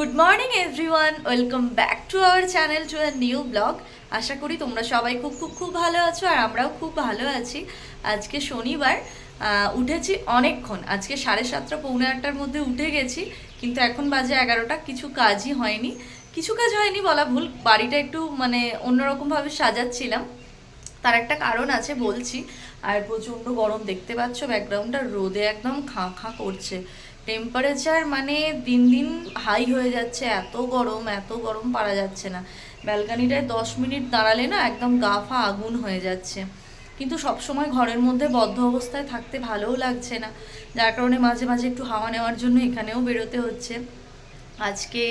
Good morning everyone welcome back to our channel to a new blog আশা করি তোমরা সবাই খুব খুব খুব ভালো আছো আর আমরাও খুব ভালো আছি। আজকে শনিবার উঠেছি অনেকক্ষণ। আজকে সাড়ে সাতটা, পৌনে আটটার মধ্যে উঠে গেছি, কিন্তু এখন বাজে এগারোটা, কিছু কাজই হয়নি। কিছু কাজ হয়নি বলা ভুল, বাড়িটা একটু মানে অন্যরকমভাবে সাজাচ্ছিলাম। তার একটা কারণ আছে বলছি, আর প্রচণ্ড গরম, দেখতে পাচ্ছ, ব্যাকগ্রাউন্ডটা রোদে একদম খাঁ খাঁ করছে। টেম্পারেচার মানে দিন দিন হাই হয়ে যাচ্ছে, এত গরম এত গরম পারা যাচ্ছে না। ব্যালকানিটায় দশ মিনিট দাঁড়ালে না একদম গা ফা আগুন হয়ে যাচ্ছে। কিন্তু সবসময় ঘরের মধ্যে বদ্ধ অবস্থায় থাকতে ভালোও লাগছে না। যার কারণে মাঝে মাঝে একটু হাওয়া নেওয়ার জন্য এখানেও বেরোতে হচ্ছে। আজকে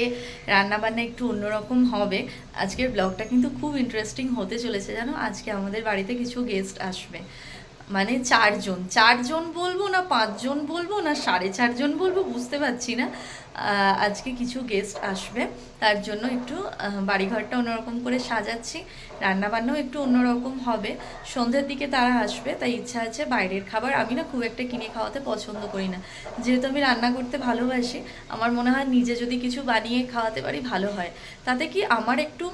রান্নাবান্না একটু অন্যরকম হবে। আজকের ব্লগটা কিন্তু খুব ইন্টারেস্টিং হতে চলেছে, জানো? আজকে আমাদের বাড়িতে কিছু গেস্ট আসবে। মানে চারজন। চারজন বলব না পাঁচজন বলব না সাড়ে চারজন বলব, বুঝতে পারছি না। আজকে কিছু গেস্ট আসবে, তার জন্য একটু বাড়িঘরটা অন্যরকম করে সাজাচ্ছি, রান্নাবান্নাও একটু অন্যরকম হবে। সন্ধ্যের দিকে তারা আসবে, তাই ইচ্ছা আছে বাইরের খাবার। আমি না খুব একটা কিনে খাওয়াতে পছন্দ করি না। যেহেতু আমি রান্না করতে ভালোবাসি, আমার মনে হয় নিজে যদি কিছু বানিয়ে খাওয়াতে পারি ভালো হয়। তাতে কি আমার একটু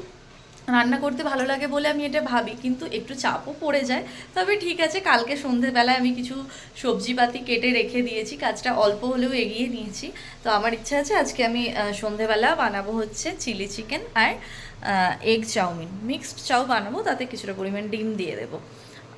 রান্না করতে ভালো লাগে বলে আমি এটা ভাবি কিন্তু একটু চাপও পড়ে যায়। তবে ঠিক আছে কালকে সন্ধ্যেবেলায় আমি কিছু সবজিপাতি কেটে রেখে দিয়েছি কাজটা অল্প হলেও এগিয়ে নিয়েছি। তো আমার ইচ্ছা আছে আজকে আমি আহ, সন্ধ্যেবেলা বানাবো হচ্ছে চিলি চিকেন আর egg chow mein. Mixed chow বানাবো তাতে কিছুটা পরিমাণ ডিম দিয়ে দেবো।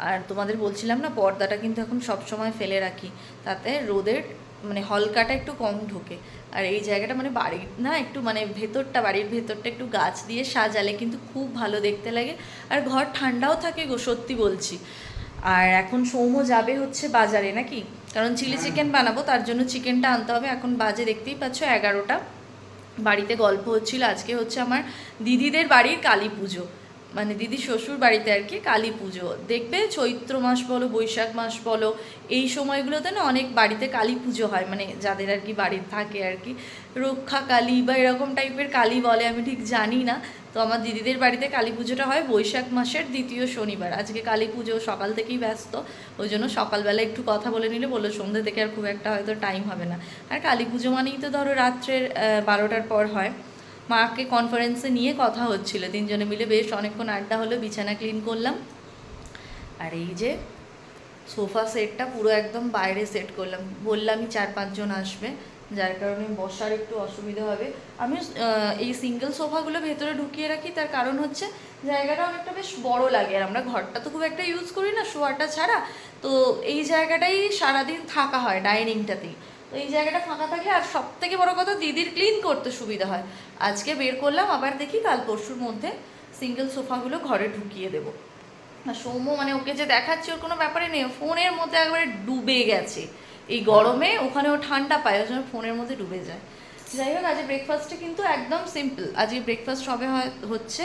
আর তোমাদের বলছিলাম না পর্দাটা কিন্তু এখন সব সময় ফেলে রাখি তাতে রোদের মানে হলকাটা একটু কম ঢোকে। আর এই জায়গাটা মানে বাড়ির না একটু মানে ভেতরটা বাড়ির ভেতরটা একটু গাছ দিয়ে সাজালে কিন্তু খুব ভালো দেখতে লাগে। আর ঘর ঠান্ডাও থাকে গো সত্যি বলছি। আর এখন সৌম্য যাবে হচ্ছে বাজারে নাকি? কারণ চিলি চিকেন বানাবো তার জন্য চিকেনটা আনতে হবে। এখন বাজে দেখতেই পাচ্ছ এগারোটা। বাড়িতে গল্প হচ্ছিল আজকে হচ্ছে আমার দিদিদের বাড়ির কালী পুজো। মানে দিদি শ্বশুর বাড়িতে আর কি কালী পুজো। দেখবে চৈত্র মাস বলো, বৈশাখ মাস বলো, এই সময়গুলোতে না অনেক বাড়িতে কালী পুজো হয়। মানে যাদের আর কি বাড়ির থাকে আর কি। রক্ষা কালী বা এরকম টাইপের কালী বলে, আমি ঠিক জানি না। তো আমার দিদিদের বাড়িতে কালী পুজোটা হয় বৈশাখ মাসের দ্বিতীয় শনিবার। আজকে কালী পুজো সকাল থেকেই ব্যস্ত। ওই জন্য সকালবেলা একটু কথা বলে নিলে বলল সন্ধ্যে থেকে আর খুব একটা হয়তো টাইম হবে না। আর কালী পুজো মানেই তো ধরো রাত্রের বারোটার পর হয়। মাকে কনফারেন্সে নিয়ে কথা হচ্ছিল। তিনজনে মিলে বেশ অনেকক্ষণ আড্ডা হলো, বিছানা ক্লিন করলাম। আর এই যে সোফা সেটটা পুরো একদম বাইরে সেট করলাম। বললামই চার পাঁচজন আসবে, যার কারণে বসার একটু অসুবিধা হবে। আমি এই সিঙ্গেল সোফাগুলো ভেতরে ঢুকিয়ে রাখি, তার কারণ হচ্ছে জায়গাটা অনেকটা বেশ বড় লাগে। আর আমরা ঘরটা তো খুব একটা ইউজ করি না, শোয়াটা ছাড়া। তো এই জায়গাটাই সারাদিন থাকা হয় ডাইনিংটাতেই তো এই জায়গাটা ফাঁকা থাকলে আর সব থেকে বড় কথা দিদির ক্লিন করতে সুবিধা হয়। আজকে বের করলাম, আবার দেখি কাল পরশুর মধ্যে সিঙ্গেল সোফাগুলো ঘরে ঢুকিয়ে দেবো। সৌম্য মানে ওকে যে দেখাচ্ছি, ওর কোনো ব্যাপারে নেই ফোনের মধ্যে একবারে ডুবে গেছে। এই গরমে ওখানে ও ঠান্ডা পায়, ওই জন্য ফোনের মধ্যে ডুবে যায়। যাই হোক আজকে ব্রেকফাস্টে কিন্তু একদম সিম্পল আজকে ব্রেকফাস্ট হবে হচ্ছে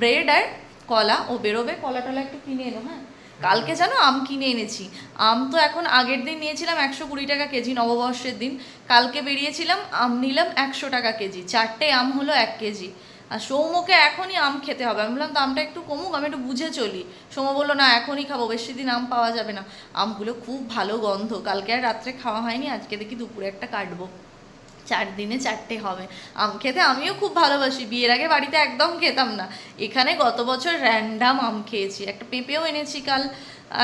ব্রেড আর কলা। ও বেরোবে কলা টলা একটু কিনে এনো হ্যাঁ? কালকে জানো আম কিনে এনেছি। আম তো এখন আগের দিন নিয়েছিলাম একশো কুড়ি টাকা কেজি, নববর্ষের দিন। কালকে বেরিয়েছিলাম, আম নিলাম একশো টাকা কেজি। চারটে আম হলো এক কেজি। আর সৌম্যকে এখনই আম খেতে হবে। আমি বললাম, দামটা একটু কমুক, আমি একটু বুঝে চলি। সৌম্য বলল, না, এখনই খাব, বেশি দিন আম পাওয়া যাবে না। আমগুলো খুব ভালো গন্ধ। কালকে আর রাত্রে খাওয়া হয়নি, আজকে দেখি দুপুরে একটা কাটবো। চার দিনে চারটে হবে। আম খেতে আমিও খুব ভালোবাসি, বিয়ের আগে বাড়িতে একদম খেতাম না। এখানে গত বছর র্যান্ডাম আম খেয়েছি, একটা পেঁপেও এনেছি কাল।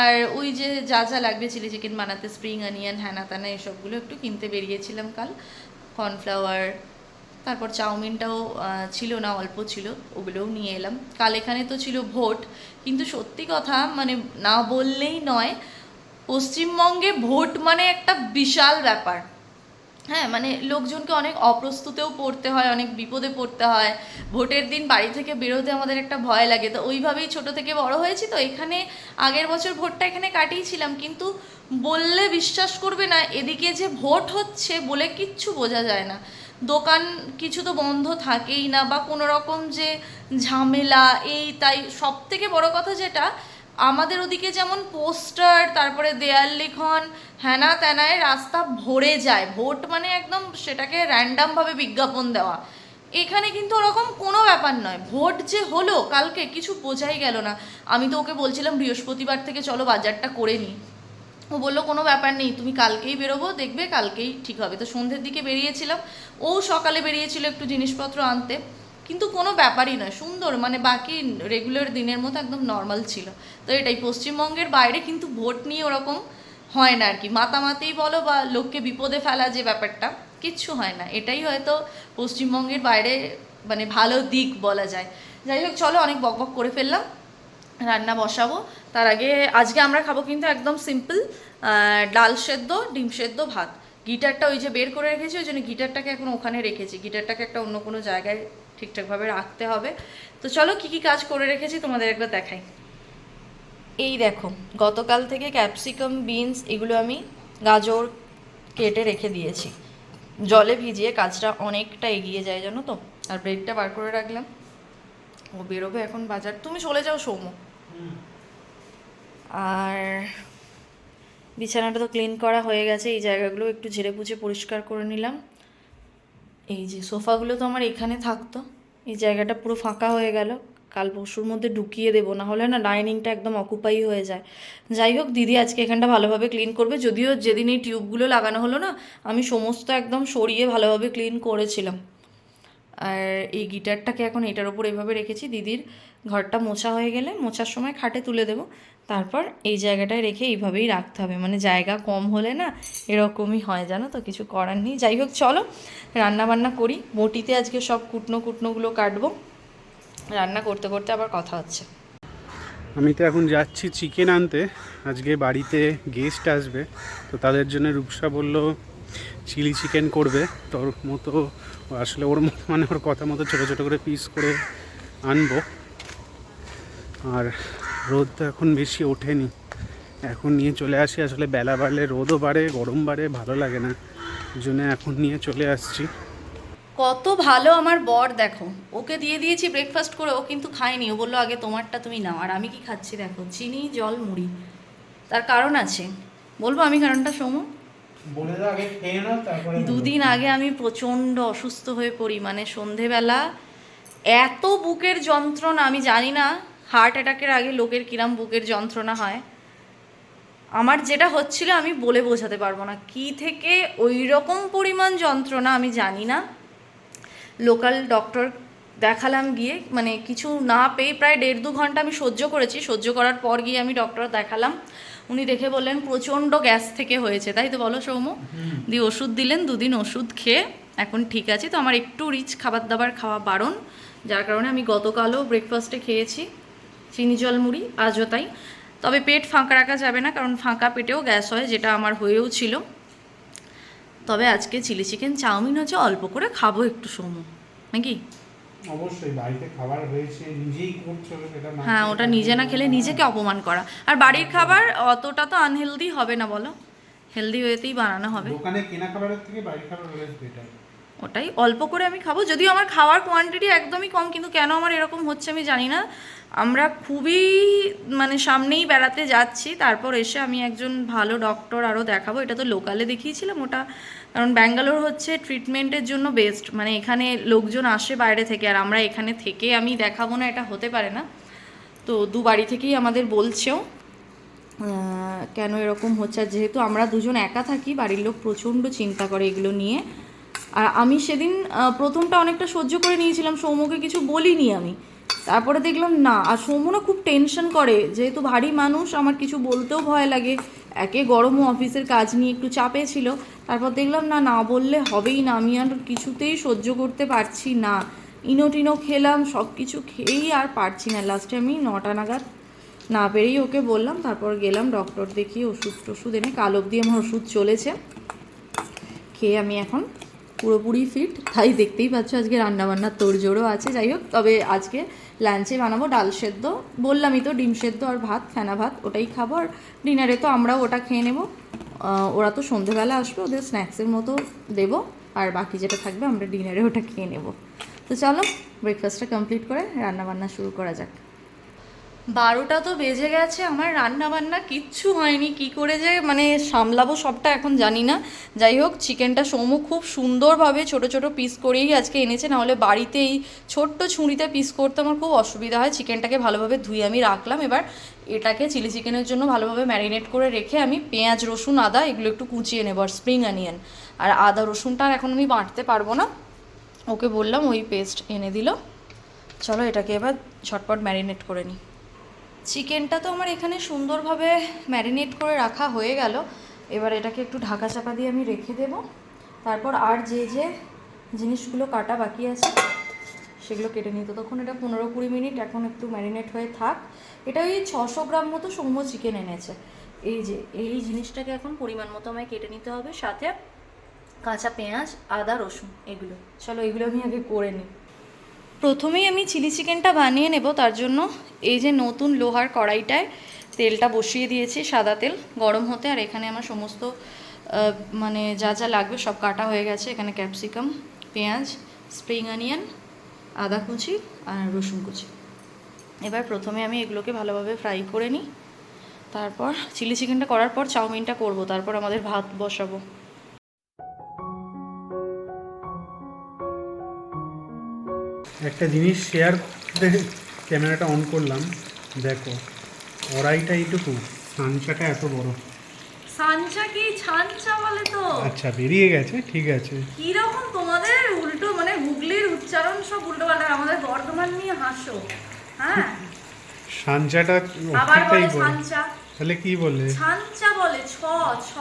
আর ওই যে যা যা লাগবে, চিলি চিকেন, বানাতে স্প্রিং অনিয়ন হ্যানা ত্যানা এসবগুলো একটু কিনতে বেরিয়েছিলাম কাল। কর্নফ্লাওয়ার তারপর চাউমিনটাও ছিল না, অল্প ছিল, ওগুলোও নিয়ে এলাম। কাল এখানে তো ছিল ভোট, কিন্তু সত্যি কথা মানে না বললেই নয়, পশ্চিমবঙ্গে ভোট মানে একটা বিশাল ব্যাপার। হ্যাঁ মানে লোকজনকে অনেক অপ্রস্তুতেও পড়তে হয়, অনেক বিপদে পড়তে হয়। ভোটের দিন বাড়ি থেকে বেরোতে আমাদের একটা ভয় লাগে। তো ওইভাবেই ছোট থেকে বড় হয়েছি তো এখানে আগের বছর ভোটটা এখানে কাটিয়েছিলাম। কিন্তু বললে বিশ্বাস করবে না, এদিকে যে ভোট হচ্ছে বলে কিচ্ছু বোঝা যায় না। দোকান কিছু তো বন্ধ থাকেই না বা কোনো রকম যে ঝামেলা, এই তাই সব থেকে বড় কথা যেটা আমাদের ওদিকে যেমন পোস্টার, তারপরে দেয়াল লিখন হ্যানা ত্যানায় রাস্তা ভরে যায়। ভোট মানে একদম সেটাকে র্যান্ডামভাবে বিজ্ঞাপন দেওয়া। এখানে কিন্তু ওরকম কোনো ব্যাপার নয়। ভোট যে হলো কালকে কিছু বোঝাই গেল না। আমি তো ওকে বলছিলাম বৃহস্পতিবার থেকে চলো বাজারটা করে নিই। ও বলল, কোনো ব্যাপার নেই, তুমি কালকেই বেরোবো, দেখবে কালকেই ঠিক হবে। তো সন্ধ্যের দিকে বেরিয়েছিলাম। ও সকালে বেরিয়েছিল একটু জিনিসপত্র আনতে। কিন্তু কোনো ব্যাপারই নয়, সুন্দর মানে বাকি রেগুলার দিনের মতো একদম নর্মাল ছিল। তো এটাই, পশ্চিমবঙ্গের বাইরে কিন্তু ভোট নিয়ে ওরকম হয় না আর কি মাতামাতেই বলো বা লোককে বিপদে ফেলা যে ব্যাপারটা, কিচ্ছু হয় না। এটাই হয়তো পশ্চিমবঙ্গের বাইরে মানে ভালো দিক বলা যায়। যাই হোক, চলো অনেক বকবক করে ফেললাম। রান্না বসাবো। তার আগে, আজকে আমরা খাব কিন্তু একদম সিম্পল ডাল সেদ্ধ, ডিম সেদ্ধ, ভাত। গিটারটা ওই যে বের করে রেখেছি, ওই জন্য গিটারটাকে এখন ওখানে রেখেছি। গিটারটাকে একটা অন্য কোনো জায়গায় ঠিকঠাকভাবে রাখতে হবে। তো চলো কি কি কাজ করে রেখেছি তোমাদের একবার দেখাই। এই দেখো, গতকাল থেকে ক্যাপসিকাম, বিনস এগুলো আমি গাজর কেটে রেখে দিয়েছি। জলে ভিজিয়ে কাজটা অনেকটা এগিয়ে যায়, জানো তো? আর ব্রেডটা বার করে রাখলাম। ও বেরোবে এখন বাজার। তুমি চলে যাও সৌম আর বিছানাটা তো ক্লিন করা হয়ে গেছে, এই জায়গাগুলো একটু ঝেড়ে পুছে পরিষ্কার করে নিলাম। এই যে সোফাগুলো তো আমার এখানে থাকতো। এই জায়গাটা পুরো ফাঁকা হয়ে গেল। কাল পরশুর মধ্যে ঢুকিয়ে দেবো, না হলে না ডাইনিংটা একদম অকুপাই হয়ে যায়। যাই হোক, দিদি আজকে এখানটা ভালোভাবে ক্লিন করবে। যদিও যেদিন এই টিউবগুলো লাগানো হলো না, আমি সমস্ত একদম সরিয়ে ভালোভাবে ক্লিন করেছিলাম। আর এই গিটারটাকে এখন এটার ওপর এভাবে রেখেছি। দিদির ঘরটা মোছা হয়ে গেলে, মোছার সময় খাটে তুলে দেবো। তারপর এই জায়গাটায় রেখে এইভাবেই রাখতে হবে। মানে জায়গা কম হলে না এরকমই হয়, জানো তো? কিছু করার নেই। যাই হোক, চলো রান্না বান্না করি। বটিতে আজকে সব কুটনো কুটনোগুলো কাটবো। রান্না করতে করতে আবার কথা হচ্ছে। আমি তো এখন যাচ্ছি চিকেন আনতে। আজকে বাড়িতে গেস্ট আসবে। তো তাদের জন্য রূপসা বলল, চিলি চিকেন করবে। তোর মতো আসলে ওর মতো মানে ওর কথা মতো ছোটো ছোটো করে পিস করে আনব। আর রোদ তো এখন বেশি ওঠেনি। এখন নিয়ে চলে আসি আসলে বেলা বাড়লে রোদও বাড়ে গরম বাড়ে ভালো লাগে না। জন্য এখন নিয়ে চলে আসছি। কত ভালো আমার বর দেখো। ওকে দিয়ে দিয়েছি ব্রেকফাস্ট করে ও কিন্তু খায়নি। ও বলল আগে তোমারটা তুমি নাও আর আমি কি খাচ্ছি দেখো? চিনি জল মুড়ি। তার কারণ আছে। বলব আমি কারণটা তারপরে দুদিন আগে আমি প্রচণ্ড অসুস্থ হয়ে পড়ি মানে সন্ধেবেলা। এত বুকের যন্ত্রণা আমি জানি না হার্ট অ্যাটাকের আগে লোকের কিরাম বুকের যন্ত্রণা হয়? আমার যেটা হচ্ছিল আমি বলে বোঝাতে পারব না। কি থেকে ওই রকম পরিমাণ যন্ত্রণা আমি জানি না। লোকাল ডক্টর দেখালাম গিয়ে মানে কিছু না পেয়ে প্রায় দেড় দু ঘণ্টা আমি সহ্য করেছি। সহ্য করার পর গিয়ে আমি ডক্টর দেখালাম। উনি দেখে বললেন প্রচণ্ড গ্যাস থেকে হয়েছে। তাই তো বলো সৌম দিয়ে ওষুধ দিলেন দুদিন ওষুধ খেয়ে এখন ঠিক আছে। তো আমার একটু রিচ খাবার দাবার খাওয়া বারণ। যার কারণে আমি গতকালও ব্রেকফাস্টে খেয়েছি। চিনি জল মুড়ি আজও তাই। তবে পেট ফাঁকা রাখা যাবে না কারণ ফাঁকা পেটেও গ্যাস হয় যেটা আমার হয়েও ছিল। তবে আজকে চিলি চিকেন চাউমিন হচ্ছে অল্প করে খাব একটু সৌম নাকি? অবশ্যই বাড়িতে খাবার হয়েছে নিজেই করছ সেটা হ্যাঁ ওটা নিজে না খেলে নিজেকে অপমান করা। আর বাড়ির খাবার অতটা তো আনহেলদি হবে না বলো? হেলদি ওয়েতেই বানানো হবে। দোকানে কেনা খাবারের থেকে বাড়ির খাবার বেটার ওটাই অল্প করে আমি খাব। যদিও আমার খাওয়ার কোয়ান্টিটি একদমই কম, কিন্তু কেন আমার এরকম হচ্ছে আমি জানি না। আমরা খুবই মানে সামনেই বেড়াতে যাচ্ছি, তারপর এসে আমি একজন ভালো ডক্টর আরও দেখাবো। এটা তো লোকালে দেখিয়েছিলাম ওটা। কারণ ব্যাঙ্গালোর হচ্ছে ট্রিটমেন্টের জন্য বেস্ট মানে এখানে লোকজন আসে বাইরে থেকে, আর আমরা এখানে থেকে আমি দেখাবো না, এটা হতে পারে না। তো দু বাড়ি থেকেই আমাদের বলছেও কেন এরকম হচ্ছে? যেহেতু আমরা দুজন একা থাকি, বাড়ির লোক প্রচণ্ড চিন্তা করে এগুলো নিয়ে। আর আমি সেদিন প্রথমটা অনেকটা সহ্য করে নিয়েছিলাম, সৌম্যকে কিছু বলিনি আমি। তারপরে দেখলাম, না, আর সৌম্য না খুব টেনশন করে, যেহেতু ভারী মানুষ, আমার কিছু বলতেও ভয় লাগে। একে গরমও অফিসের কাজ নিয়ে একটু চাপে ছিল। তারপর দেখলাম, না না বললে হবেই না, আমি আর কিছুতেই সহ্য করতে পারছি না। ইনো টিনো খেলাম সব কিছু খেয়েই আর পারছি না। লাস্টে আমি নটা নাগাদ না পেরেই ওকে বললাম, তারপর গেলাম ডক্টর দেখিয়ে ওষুধ টষুধ এনে, কাল অবধি আমার ওষুধ চলেছে। খেয়ে আমি এখন পুরোপুরি ফিট তাই দেখতেই পাচ্ছ আজকে রান্নাবান্নার তোড়জোড়ও আছে। যাই হোক, তবে আজকে লাঞ্চে বানাবো ডাল সেদ্ধ। বললামই তো, ডিম সেদ্ধ আর ভাত, ফেনা ভাত, ওটাই খাব। আর ডিনারে তো আমরাও ওটা খেয়ে নেব। ওরা তো সন্ধেবেলা আসবে, ওদের স্ন্যাক্সের মতো দেবো। আর বাকি যেটা থাকবে, আমরা ডিনারে ওটা খেয়ে নেব। তো চলো ব্রেকফাস্টটা কমপ্লিট করে রান্নাবান্না শুরু করা যাক। বারোটা তো বেজে গেছে, আমার রান্না বান্না কিচ্ছু হয়নি। কি করে যে মানে সামলাবো সবটা এখন জানি না। যাই হোক, চিকেনটা সৌমু খুব সুন্দরভাবে ছোট ছোট পিস করেই আজকে এনেছে নাহলে বাড়িতে এই ছোট্ট ছুঁড়িতে পিস করতে আমার খুব অসুবিধা হয়। চিকেনটাকে ভালোভাবে ধুয়ে আমি রাখলাম। এবার এটাকে চিলি চিকেনের জন্য ভালোভাবে ম্যারিনেট করে রেখে আমি পেঁয়াজ, রসুন, আদা এগুলো একটু কুচিয়ে নেব আর স্প্রিং অনিয়ন আর আদা, রসুনটা এখন আমি বাঁটতে পারব না। ওকে বললাম ওই পেস্ট এনে দিল। চলো এটাকে এবার ঝটপট ম্যারিনেট করে নিই। চিকেনটা তো আমার এখানে সুন্দরভাবে ম্যারিনেট করে রাখা হয়ে গেল। এবার এটাকে একটু ঢাকা চাপা দিয়ে আমি রেখে দেব। তারপর আর যে যে জিনিসগুলো কাটা বাকি আছে, সেগুলো কেটে নিত। তখন এটা পনেরো কুড়ি মিনিট এখন একটু ম্যারিনেট হয়ে থাক। এটা ওই ছশো গ্রাম মতো সৌম্য চিকেন এনেছে। এই যে, এই জিনিসটাকে এখন পরিমাণ মতো আমায় কেটে নিতে হবে। সাথে কাঁচা পেঁয়াজ, আদা, রসুন, এগুলো। চলো এগুলো আমি আগে করে নিই। প্রথমেই আমি চিলি চিকেনটা বানিয়ে নেব, তার জন্য এই যে নতুন লোহার কড়াইটায় তেলটা বসিয়ে দিয়েছি, সাদা তেল, গরম হতে, আর এখানে আমার সমস্ত মানে যা যা লাগবে সব কাটা হয়ে গেছে। এখানে ক্যাপসিকাম, পেঁয়াজ, স্প্রিং অনিয়ন, আদা কুচি আর রসুন কুচি। এবার প্রথমে আমি এগুলোকে ভালোভাবে ফ্রাই করে নিই। তারপর চিলি চিকেনটা করার পর চাউমিনটা করব, তারপর আমাদের ভাত বসাবো। একটা জিনিস শেয়ার করতে ক্যামেরাটা অন করলাম। দেখো কড়াইটা এইটুকু সানচাটা এত বড়। সানচা কি ছানচা বলে তো? আচ্ছা বেরিয়ে গেছে ঠিক আছে। কীরকম তোমাদের উল্টো মানে হুগলির উচ্চারণ সব উল্টো পাল্টা আমাদের বর্ধমান নিয়ে হাসো। হ্যাঁ? সানচাটা আবার বলে ছানচা তাহলে কি বললে ছানচা বলে ছ ছ।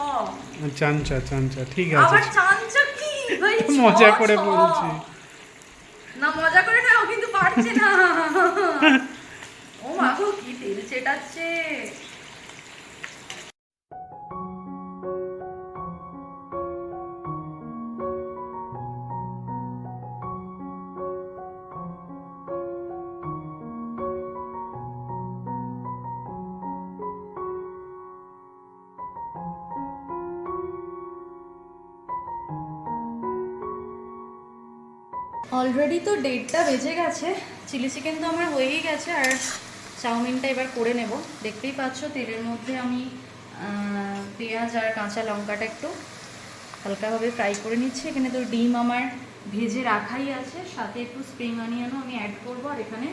চানচা চানচা ঠিক আছে। আবার আছে কি? ভাই মজা করে বলছি। না মজা করে না ও কিন্তু পারছে না। ও মা কি তেল চেটাচ্ছে। অলরেডি তো ডেটটা বেজে গেছে। চিলি চিকেন তো আমার হয়েই গেছে আর চাউমিনটা এবার করে নেব। দেখতেই পাচ্ছ তেলের মধ্যে আমি পেঁয়াজ আর কাঁচা লঙ্কাটা একটু হালকাভাবে ফ্রাই করে নিচ্ছি। এখানে তো ডিম আমার ভেজে রাখাই আছে। সাথে একটু স্প্রিং অনিয়নও আমি অ্যাড করব আর এখানে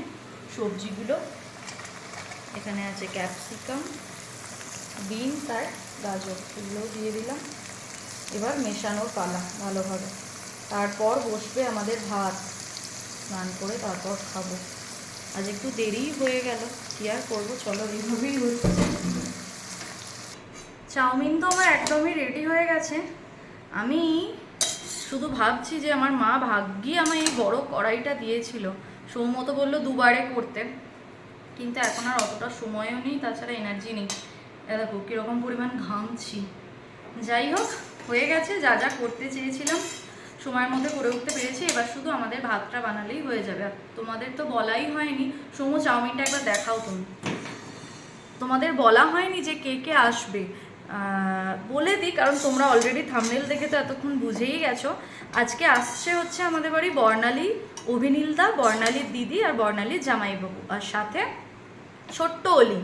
সবজিগুলো। এখানে আছে ক্যাপসিকাম বিনস আর গাজর। এগুলোও দিয়ে দিলাম। এবার মেশানোর পালা ভালোভাবে। তারপর বসবে আমাদের ভাত। স্নান করে তারপর খাব। আজ একটু দেরিই হয়ে গেল। কি আর করব? চলো, এইভাবেই হচ্ছে। চাউমিন তো আমার একদমই রেডি হয়ে গেছে। আমি শুধু ভাবছি যে আমার মা ভাগ্যি আমার এই বড় কড়াইটা দিয়েছিল। সৌমত বলল দুবারে করতে। কিন্তু এখন আর অতটা সময়ও নেই, তাছাড়া এনার্জি নেই। দেখো, কীরকম পরিমাণ ঘামছি। যাই হোক, হয়ে গেছে, যা যা করতে চেয়েছিলাম। সময়ের মধ্যে করে উঠতে পেরেছি, এবার শুধু আমাদের ভাতটা বানালেই হয়ে যাবে। আর তোমাদের তো বলাই হয়নি, সমু চাউমিনটা একবার দেখাও তুমি। তোমাদের বলা হয়নি যে কে কে আসবে। বলে দিই, কারণ তোমরা অলরেডি থামনেল দেখে তো এতক্ষণ বুঝেই গেছো। আজকে আসছে হচ্ছে আমাদের বাড়ি বর্ণালী, অভিনীলদা বর্ণালীর দিদি আর বর্ণালীর জামাইবাবু। আর সাথে ছোট্ট অলি।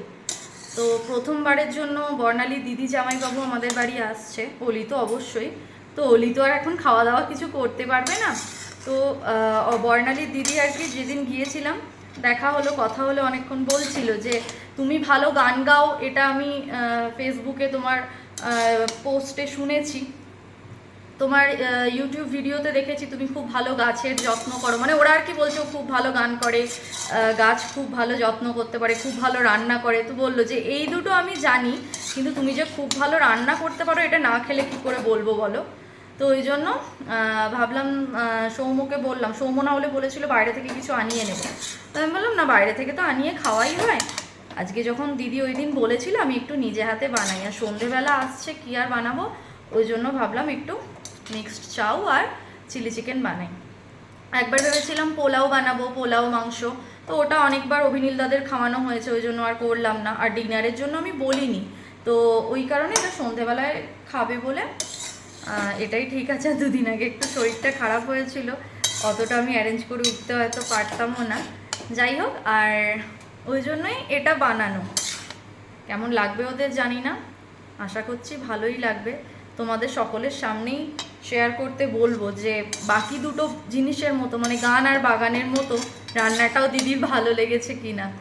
তো প্রথমবারের জন্য বর্ণালী দিদি জামাইবাবু আমাদের বাড়ি আসছে। অলি তো অবশ্যই। তো অলি তো আর এখন খাওয়া দাওয়া কিছু করতে পারবে না। তো বর্ণালীর দিদি আর কি যেদিন গিয়েছিলাম, দেখা হলো, কথা হলো, অনেকক্ষণ বলছিল যে, তুমি ভালো গান গাও, এটা আমি ফেসবুকে তোমার পোস্টে শুনেছি। তোমার ইউটিউব ভিডিওতে দেখেছি, তুমি খুব ভালো গাছের যত্ন করো। মানে ওরা আর কি বলছে খুব ভালো গান করে গাছ খুব ভালো যত্ন করতে পারে, খুব ভালো রান্না করে। তো বলল যে, এই দুটো আমি জানি, কিন্তু তুমি যে খুব ভালো রান্না করতে পারো, এটা না খেলে কি করে বলব বলো? তো ওই জন্য ভাবলাম আহ, সৌম্যকে বললাম। সৌম্য না হলে বলেছিল বাইরে থেকে কিছু আনিয়ে নেবে। তো আমি বললাম না বাইরে থেকে তো আনিয়ে খাওয়াই হয়। আজকে যখন দিদি ওই দিন বলেছিল আমি একটু নিজে হাতে বানাই। আর সন্ধেবেলা আসছে কি আর বানাবো? ওই জন্য ভাবলাম একটু মিক্সড চাউ আর চিলি চিকেন বানাই। একবার ভেবেছিলাম পোলাও বানাবো পোলাও মাংস। তো ওটা অনেকবার অভিনীল দাদের খাওয়ানো হয়েছে ওই জন্য আর করলাম না। আর ডিনারের জন্য আমি বলিনি। তো ওই কারণে এটা সন্ধেবেলায় খাবে বলে এটাই ঠিক আছে দুদিন আগে একটু শরীরটা খারাপ হয়েছিল। অতটা আমি অ্যারেঞ্জ করে উঠতে হয়তো পারতামও না। যাই হোক, আর ওই জন্যই এটা বানানো। কেমন লাগবে ওদের জানি না। আশা করছি ভালোই লাগবে। তোমাদের সকলের সামনেই শেয়ার করতে বলব যে, বাকি দুটো জিনিসের মতো মানে গান আর বাগানের মতো, রান্নাটাও দিদির ভালো লেগেছে কিনা।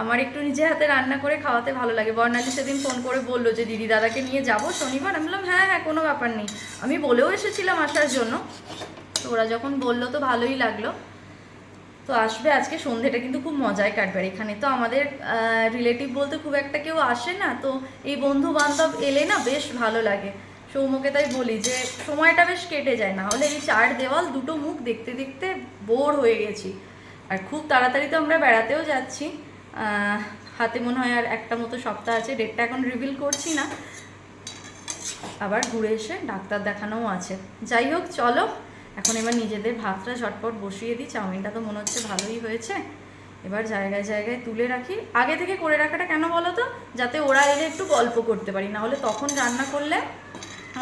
আমার একটু নিজে হাতে রান্না করে খাওয়াতে ভালো লাগে। বর্ণালী সেদিন ফোন করে বলল যে, দিদি, দাদাকে নিয়ে যাব শনিবার? আমি বললাম হ্যাঁ হ্যাঁ কোনো ব্যাপার নেই। আমি বলেও এসেছিলাম আসার জন্য। তো ওরা যখন বলল তো ভালোই লাগল। তো আসবে আজকে সন্ধেটা, কিন্তু খুব মজায় কাটবে। এখানে তো আমাদের রিলেটিভ বলতে খুব একটা কেউ আসে না। তো এই বন্ধু বান্ধব এলে না বেশ ভালো লাগে। সৌমকে তাই বলি যে, সময়টা বেশ কেটে যায়। না হলে এই চার দেওয়াল, দুটো মুখ দেখতে দেখতে বোর হয়ে গেছি। আর খুব তাড়াতাড়ি তো আমরা বেড়াতেও যাচ্ছি। হাতে মনে হয় আর একটা মতো সপ্তাহ আছে। ডেটটা এখন রিভিল করছি না। আবার ঘুরে এসে ডাক্তার দেখানোও আছে। যাই হোক, চলো। এখন এবার নিজেদের ভাতটা ঝটপট বসিয়ে দিই। চাউমিনটা তো মনে হচ্ছে ভালোই হয়েছে। এবার জায়গায় জায়গায় তুলে রাখি। আগে থেকে করে রাখাটা কেন বলো তো? যাতে ওরা এলে একটু গল্প করতে পারি। না হলে তখন রান্না করলে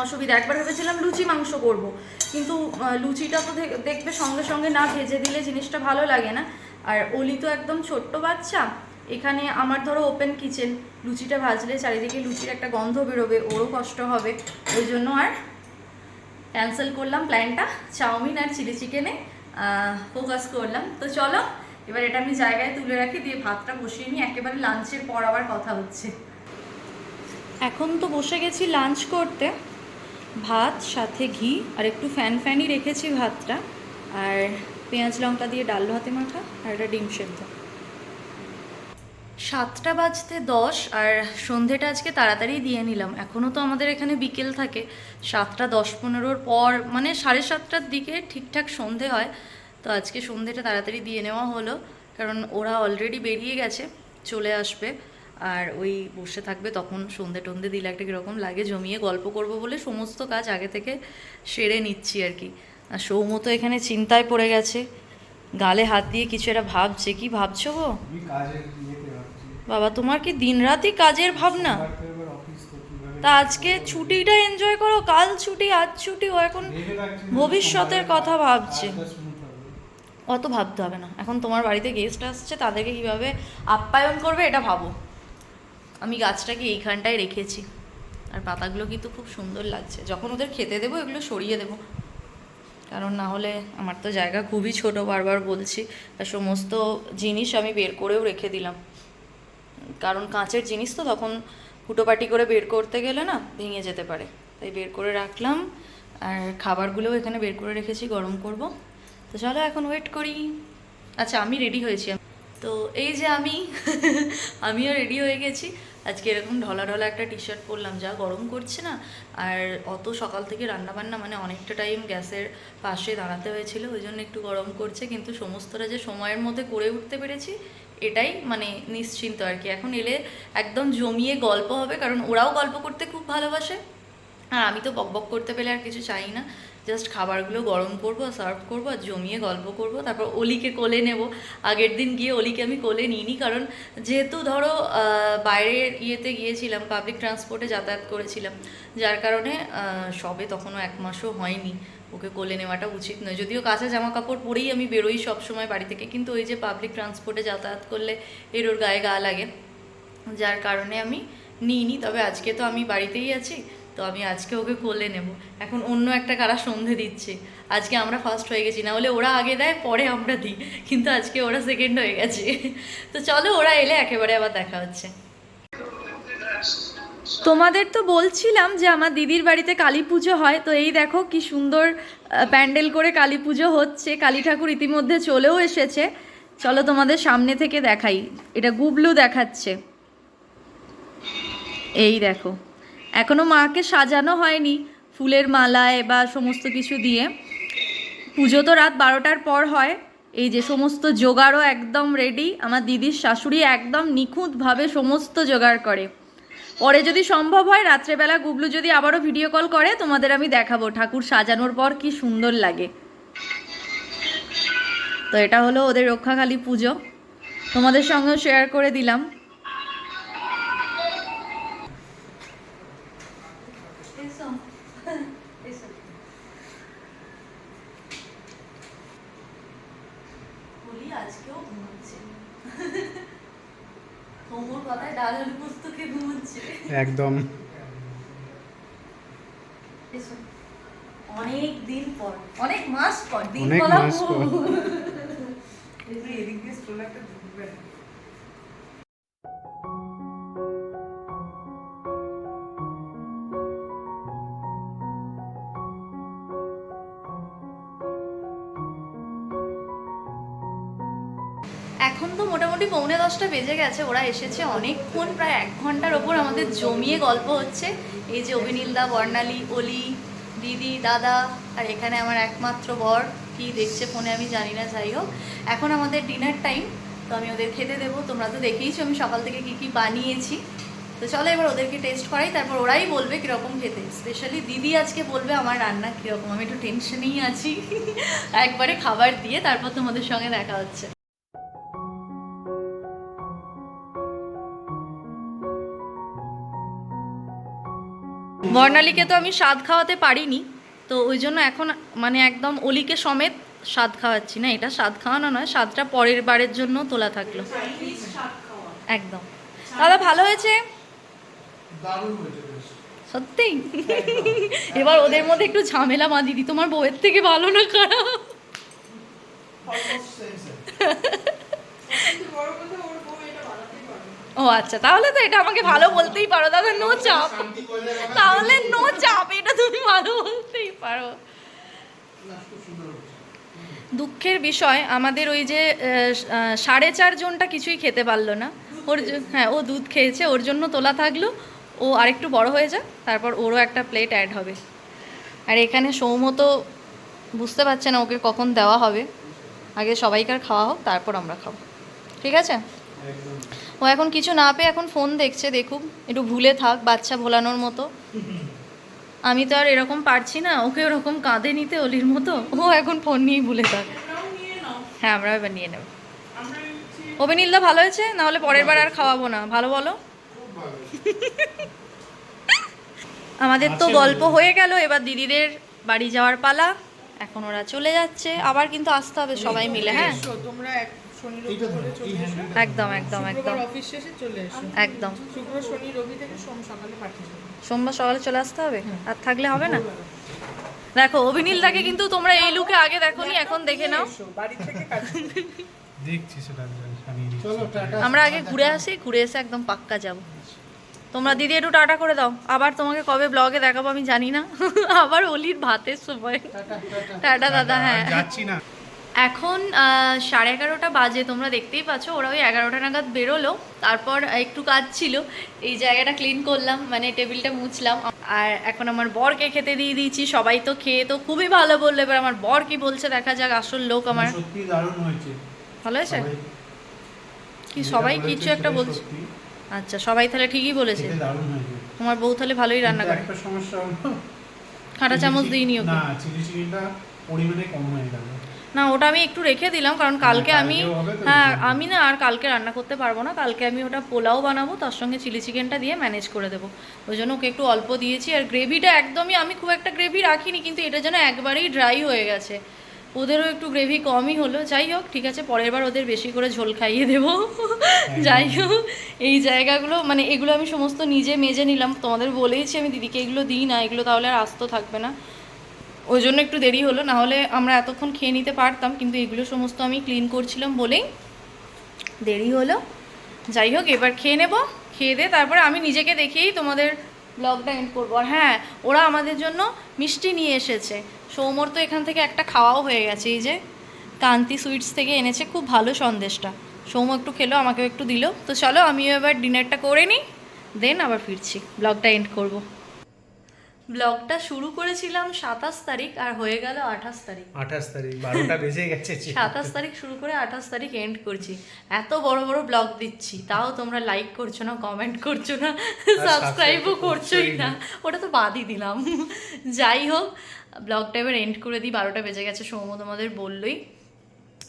অসুবিধা, একবার ভেবেছিলাম লুচি, মাংস করব। কিন্তু লুচিটা তো দেখবে সঙ্গে সঙ্গে না ভেজে দিলে জিনিসটা ভালো লাগে না। আর অলি তো একদম ছোট্ট বাচ্চা, এখানে আমার ধরো ওপেন কিচেন লুচিটা ভাজলে চারিদিকে লুচির একটা গন্ধ বেরোবে, ওরও কষ্ট হবে। ওই জন্য আর ক্যান্সেল করলাম প্ল্যানটা চাউমিন আর চিলি চিকেনে ফোকাস করলাম। তো চলো, এবার এটা আমি জায়গায় তুলে রাখি, দিয়ে ভাতটা বসিয়ে নিই। একেবারে লাঞ্চের পর আবার কথা হচ্ছে। এখন তো বসে গেছি লাঞ্চ করতে। ভাত, সাথে ঘি, আর একটু ফ্যান ফ্যানই রেখেছি ভাতটা। আর পেঁয়াজ লঙ্কা দিয়ে ডাল ভাতে মাখা, আর একটা ডিম সেদ্ধ। সাতটা বাজতে দশ, আর সন্ধেটা আজকে তাড়াতাড়ি দিয়ে নিলাম। এখনও তো আমাদের এখানে বিকেল থাকে। সাতটা দশ পনেরোর পর মানে সাড়ে সাতটার দিকে ঠিকঠাক সন্ধে হয়। তো আজকে সন্ধেটা তাড়াতাড়ি দিয়ে নেওয়া হলো, কারণ ওরা অলরেডি বেরিয়ে গেছে, চলে আসবে। আর ওই বসে থাকবে তখন সন্ধে টন্ধে দিলে একটা কীরকম লাগে জমিয়ে গল্প করব বলে সমস্ত কাজ আগে থেকে সেরে নিচ্ছি আর কি। আর সৌম তো এখানে চিন্তায় পড়ে গেছে গালে হাত দিয়ে কিছু একটা ভাবছে কি ভাবছ গো? বাবা তোমার কি দিনরাতই কাজের ভাবনা? তো আজকে ছুটিটা এনজয় করো কাল ছুটি আজ ছুটি ও এখন ভবিষ্যতের কথা ভাবছে। অত ভাবতে হবে না এখন তোমার বাড়িতে গেস্ট আসছে তাদেরকে কীভাবে আপ্যায়ন করবে এটা ভাবো। আমি গাছটাকে এইখানটায় রেখেছি। আর পাতাগুলো কিন্তু খুব সুন্দর লাগছে। যখন ওদের খেতে দেবো, এগুলো সরিয়ে দেবো। কারণ না হলে আমার তো জায়গা খুবই ছোট, বারবার বলছি। আর সমস্ত জিনিস আমি বের করেও রেখে দিলাম। কারণ কাঁচের জিনিস তো তখন হুটোপাটি করে বের করতে গেলে না ভেঙে যেতে পারে। তাই বের করে রাখলাম। আর খাবারগুলোও এখানে বের করে রেখেছি, গরম করব। তো চলো এখন ওয়েট করি। আচ্ছা আমি রেডি হয়েছি। তো এই যে আমি, আমিও রেডি হয়ে গেছি। আজকে এরকম ঢলা ঢলা একটা টি শার্ট পরলাম, যা গরম করছে না। আর অত সকাল থেকে রান্না বান্না মানে অনেকটা টাইম গ্যাসের পাশে দাঁড়াতে হয়েছিল, ওই জন্য একটু গরম করছে। কিন্তু সমস্তটা যে সময়ের মধ্যে করে উঠতে পেরেছি, এটাই মানে নিশ্চিন্ত আর কি। এখন এলে একদম জমিয়ে গল্প হবে, কারণ ওরাও গল্প করতে খুব ভালোবাসে। আর আমি তো বকবক করতে পেলে আর কিছু চাই না। জাস্ট খাবারগুলো গরম করব সার্ভ করব আর জমিয়ে গল্প করব। তারপর অলিকে কোলে নেব। আগের দিন গিয়ে অলিকে আমি কোলে নিইনি কারণ যেহেতু ধরো বাইরের ইয়েতে গিয়েছিলাম পাবলিক ট্রান্সপোর্টে যাতায়াত করেছিলাম, যার কারণে সবে তখনও এক মাসও হয়নি। ওকে কোলে নেওয়াটা উচিত নয়। যদিও কাঁচা জামা কাপড় পরেই আমি বেরোই সব সময় বাড়ি থেকে, কিন্তু ওই যে পাবলিক ট্রান্সপোর্টে যাতায়াত করলে এর ওর গায়ে গা লাগে, যার কারণে আমি নিইনি। তবে আজকে তো আমি বাড়িতেই আছি। তো আমি আজকে ওকে কোলে নেব। এখন অন্য একটা কারা সন্ধে দিচ্ছে। আজকে আমরা ফার্স্ট হয়ে গেছি, না হলে ওরা আগে দেয়, পরে আমরা দিই। কিন্তু আজকে ওরা সেকেন্ড হয়ে গেছে। তো চলো ওরা এলে একেবারে আবার দেখা হচ্ছে। তোমাদের তো বলছিলাম যে আমার দিদির বাড়িতে কালী পুজো হয়। তো এই দেখো কি সুন্দর প্যান্ডেল করে কালী পুজো হচ্ছে। কালী ঠাকুর ইতিমধ্যে চলেও এসেছে। চলো তোমাদের সামনে থেকে দেখাই। এটা গুবলু দেখাচ্ছে। এই দেখো। এখনও মাকে সাজানো হয়নি ফুলের মালায় বা সমস্ত কিছু দিয়ে। পুজো তো রাত বারোটার পর হয়। এই যে সমস্ত জোগাড়ও একদম রেডি আমার দিদির শাশুড়ি একদম নিখুঁতভাবে সমস্ত জোগাড় করে। পরে যদি সম্ভব হয়, রাত্রেবেলা গুবলু যদি আবারও ভিডিও কল করে, তোমাদের আমি দেখাবো ঠাকুর সাজানোর পর কি সুন্দর লাগে। তো এটা হলো ওদের রক্ষাকালী পুজো। তোমাদের সঙ্গেও শেয়ার করে দিলাম। একদম অনেক দিন পর অনেক মাস পর দিন বলা। ভুল। এদিক দিয়ে স্টোল এখন তো মোটামুটি পৌনে দশটা বেজে গেছে, ওরা এসেছে অনেকক্ষণ, প্রায় এক ঘণ্টার ওপর আমাদের জমিয়ে গল্প হচ্ছে। এই যে অভিনীলদা বর্ণালী, অলি, দিদি, দাদা, আর এখানে আমার একমাত্র বর, কি দেখছে ফোনে আমি জানি না, যাই হোক। এখন আমাদের ডিনার টাইম তো আমি ওদের খেতে দেবো। তোমরা তো দেখেইছো আমি সকাল থেকে কি কি বানিয়েছি। তো চলো এবার ওদেরকে টেস্ট করাই, তারপর ওরাই বলবে কীরকম খেতে। স্পেশালি দিদি আজকে বলবে আমার রান্না কীরকম, আমি একটু টেনশনেই আছি। একবারে খাবার দিয়ে, তারপর তোমাদের সঙ্গে দেখা হচ্ছে। বর্ণালীকে তো আমি স্বাদ খাওয়াতে পারিনি তো ওই জন্য এখন মানে একদম অলিকে সমেত স্বাদ খাওয়াচ্ছি না এটা স্বাদ খাওয়ানো নয় স্বাদটা পরের বারের জন্য তোলা থাকল। একদম। দাদা ভালো হয়েছে? সত্যি? এবার ওদের মধ্যে একটু ঝামেলা বাঁধি দি তোমার বউয়ের থেকে ভালো না খারাপ কিন্তু বড় কথা ওর বউ এটা বানাতেই পারবে ও আচ্ছা তাহলে তো এটা আমাকে ভালো বলতেই পারো। দাদা নো চাপ তাহলে নো চাপ এটা তুমি ভালো বলতেই পারো। দুঃখের বিষয়, আমাদের ওই যে সাড়ে চার জনটা কিছুই খেতে পারল না। ওর হ্যাঁ ও দুধ খেয়েছে, ওর জন্য তোলা থাকল। ও আরেকটু বড় হয়ে যাক, তারপর ওরও একটা প্লেট অ্যাড হবে। আর এখানে সৌম তো বুঝতে পারছে না ওকে কখন দেওয়া হবে। আগে সবাইকার খাওয়া হোক, তারপর আমরা খাব। ঠিক আছে? ও এখন কিছু না পেয়ে এখন ফোন দেখছে দেখুক একটু ভুলে থাক বাচ্চা ভোলানোর মতো। আমি তো আর এরকম পারছি না ওকে ওরকম কাঁধে নিতে অলির মতো। ও এখন ফোন নিয়েই ভুলে থাক। নিয়ে হ্যাঁ আমরা এবার নিয়ে নেব। অভিনীলদা ভালো হয়েছে? না হলে পরের বার আর খাওয়াবো না। ভালো বলো? আমাদের তো গল্প হয়ে গেল এবার দিদিদের বাড়ি যাওয়ার পালা। এখন ওরা চলে যাচ্ছে। আবার কিন্তু আসতে হবে সবাই মিলে হ্যাঁ? তোমরা শনি রবি করে চলে এসো। একদম একদম একদম। অফিস শেষে চলে এসো। একদম। শুক্র শনি রবি থেকে সোম সকালে পাঠিয়ে সোমবার সকালে চলে আসতে হবে? আর থাকলে হবে না? দেখো অভিনীলদাকে কিন্তু তোমরা এই লুকে আগে দেখোনি এখন দেখে নাও। বাড়ি থেকে কাজ দেখছি সেটা চলো টাটা। আমরা আগে ঘুরে আসি ঘুরে এসে একদম পাক্কা যাব। তোমরা দিদি একটু টাটা করে দাও। আবার তোমাকে কবে ব্লগে দেখাবো আমি জানি না। আবার অলির ভাতের সময়। Tata tata. টাটা দাদা হ্যাঁ। যাচ্ছি না। এখন সাড়ে এগারোটা বাজে তোমরা দেখতেই পাচ্ছ ওরা ওই এগারোটা নাগাদ বেরোলো তারপর একটু কাজ ছিল এই জায়গাটা ক্লিন করলাম মানে টেবিলটা মুছলাম আর এখন আমার বরকে খেতে দিয়ে দিয়েছি সবাই তো খেয়ে তো খুবই ভালো বলল এবার আমার বর কি বলছে দেখা যাক আসল লোক আমার। হয়েছে। ভালো হয়েছে? কি সবাই কিছু একটা বলছে? আচ্ছা সবাই তাহলে ঠিকই বলেছে। তোমার বউ তাহলে ভালোই রান্না করে। সমস্যা কাঁটা চামচ চিলি দিইনি ওকে। না পরিমাণে কম হয়ে গেল। না ওটা আমি একটু রেখে দিলাম কারণ কালকে আমি হ্যাঁ আমি না আর কালকে রান্না করতে পারব না কালকে আমি ওটা পোলাও বানাবো তার সঙ্গে চিলি চিকেনটা দিয়ে ম্যানেজ করে দেবো। ওই জন্য ওকে একটু অল্প দিয়েছি আর গ্রেভিটা একদমই আমি খুব একটা গ্রেভি রাখিনি কিন্তু এটা যেন একবারেই ড্রাই হয়ে গেছে। ওদেরও একটু গ্রেভি কমই হলো যাই হোক ঠিক আছে পরের বার ওদের বেশি করে ঝোল খাইয়ে দেবো। যাই হোক এই জায়গাগুলো মানে এগুলো আমি সমস্ত নিজে মেজে নিলাম তোমাদের বলেইছি আমি দিদিকে এগুলো দিই না এগুলো তাহলে আর আস্ত থাকবে না। ওই জন্য একটু দেরি হলো না হলে আমরা এতক্ষণ খেয়ে নিতে পারতাম, কিন্তু এগুলো সমস্ত আমি ক্লিন করছিলাম বলেই দেরি হলো। যাই হোক, এবার খেয়ে নেব, খেয়ে দিয়ে তারপরে আমি নিজেকে দেখেই তোমাদের ব্লগটা এন্ড করব। আর হ্যাঁ ওরা আমাদের জন্য মিষ্টি নিয়ে এসেছে। সৌমর তো এখান থেকে একটা খাওয়াও হয়ে গেছে, এই যে কান্তি সুইটস থেকে এনেছে, খুব ভালো সন্দেশটা। সৌম একটু খেলো, আমাকেও একটু দিল। তো চলো, আমিও এবার ডিনারটা করে নিই দেন আবার ফিরছি ব্লগটা এন্ড করব। ব্লগটা শুরু করেছিলাম সাতাশ তারিখ আর হয়ে গেল আঠাশ তারিখ। আঠাশ তারিখ বারোটা বেজে গেছে সাতাশ তারিখ শুরু করে আঠাশ তারিখ এন্ড করছি। এত বড় বড় ব্লগ দিচ্ছি তাও তোমরা লাইক করছ না কমেন্ট করছ না সাবস্ক্রাইবও করছোই না। ওটা তো বাদই দিলাম। যাই হোক ব্লগটা এবার এন্ড করে দিই বারোটা বেজে গেছে সৌম তোমাদের বললোই।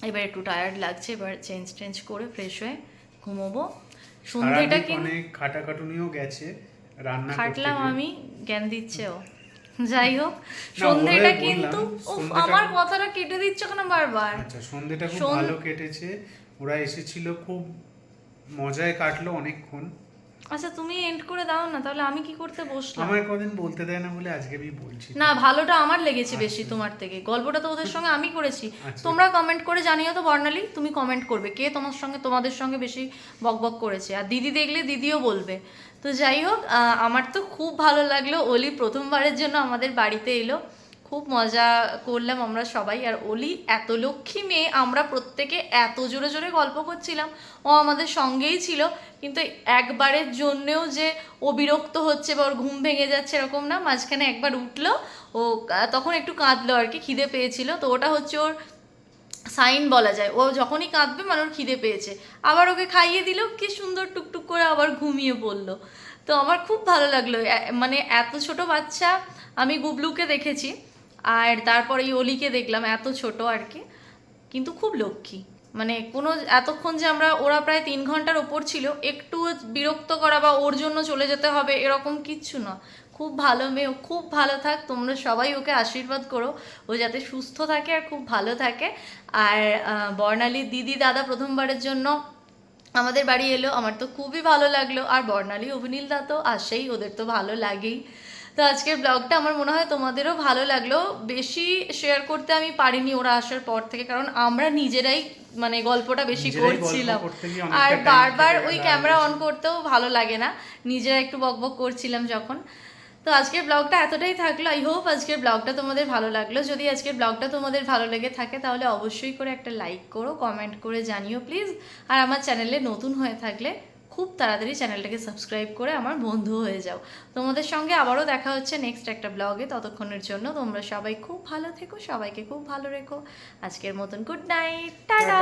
এবার একটু টায়ার্ড লাগছে এবার চেঞ্জ টেঞ্জ করে ফ্রেশ হয়ে ঘুমোবো। সন্ধ্যেটা কিন্তু অনেক খাটাখাটুনিও গেছে। রান্না খাটলাম আমি জ্ঞান দিচ্ছে ও। যাই হোক না, সন্ধ্যেটা কিন্তু আমার কথাটা কেটে দিচ্ছ কেন বারবার? আচ্ছা সন্ধ্যেটা খুব ভালো কেটেছে। ওরা এসেছিল খুব মজায় কাটলো অনেকক্ষণ। আচ্ছা তুমি এন্ড করে দাও না তাহলে আমি কি করতে বসলাম? আমার কদিন বলতে দেয় না বলে আজকে আমি বলছি। না ভালোটা আমার লেগেছে বেশি তোমার থেকে। গল্পটা তো ওদের সঙ্গে আমি করেছি। আচ্ছা। তোমরা কমেন্ট করে জানিও তো বর্ণালী তুমি কমেন্ট করবে। কে তোমার সঙ্গে তোমাদের সঙ্গে বেশি বকবক করেছে? আর দিদি দেখলে দিদিও বলবে। তো যাই হোক আমার তো খুব ভালো লাগল। অলি প্রথমবারের জন্য আমাদের বাড়িতে এলো। খুব মজা করলাম আমরা সবাই। আর অলি এত লক্ষ্মী মেয়ে, আমরা প্রত্যেকে এত জোরে জোরে গল্প করছিলাম। ও আমাদের সঙ্গেই ছিল, কিন্তু একবারের জন্যেও যে ও বিরক্ত হচ্ছে বা ওর ঘুম ভেঙে যাচ্ছে এরকম না, মাঝখানে একবার উঠল। ও তখন একটু কাঁদলো আর কি, খিদে পেয়েছিল। তো ওটা হচ্ছে ওর সাইন বলা যায়। ও যখনই কাঁদবে মানে ওর খিদে পেয়েছে। আবার ওকে খাইয়ে দিল, কি সুন্দর টুকটুক করে আবার ঘুমিয়ে পড়ল। তো আমার খুব ভালো লাগল। মানে এত ছোট বাচ্চা আমি গুবলুকে দেখেছি, আর তারপরে এই অলিকে দেখলাম, এত ছোট আর কি। কিন্তু খুব লক্ষ্মী। মানে কোনো এতক্ষণ যে আমরা, ওরা প্রায় তিন ঘণ্টার ওপর ছিল একটু বিরক্ত করা বা ওর জন্য চলে যেতে হবে এরকম কিচ্ছু না। খুব ভালো মেয়ে ও খুব ভালো থাক তোমরা সবাই ওকে আশীর্বাদ করো ও যাতে সুস্থ থাকে আর খুব ভালো থাকে। আর বর্ণালীর দিদি দাদা প্রথমবারের জন্য আমাদের বাড়ি এলো আমার তো খুবই ভালো লাগল। আর বর্ণালী অভিনীল দা তো আসেই ওদের তো ভালো লাগেই। তো আজকের ব্লগটা আমার মনে হয় তোমাদেরও ভালো লাগল। বেশি শেয়ার করতে আমি পারিনি ওরা আসার পর থেকে কারণ আমরা নিজেরাই মানে গল্পটা বেশি করছিলাম। আর বারবার ওই ক্যামেরা অন করতেও ভালো লাগে না। নিজেরা একটু বকবক করছিলাম যখন। তো আজকের ব্লগটা এতটাই থাকল। আই হোপ আজকের ব্লগটা তোমাদের ভালো লাগল। যদি আজকের ব্লগটা তোমাদের ভালো লেগে থাকে তাহলে অবশ্যই করে একটা লাইক করো কমেন্ট করে জানিও প্লিজ আর আমার চ্যানেলে নতুন হয়ে থাকলে খুব তাড়াতাড়ি চ্যানেলটাকে সাবস্ক্রাইব করে আমার বন্ধু হয়ে যাও। তোমাদের সঙ্গে আবারও দেখা হচ্ছে নেক্সট একটা ব্লগে। ততক্ষণের জন্য তোমরা সবাই খুব ভালো থেকো সবাইকে খুব ভালো রেখো। আজকের মতন গুড নাইট টাটা।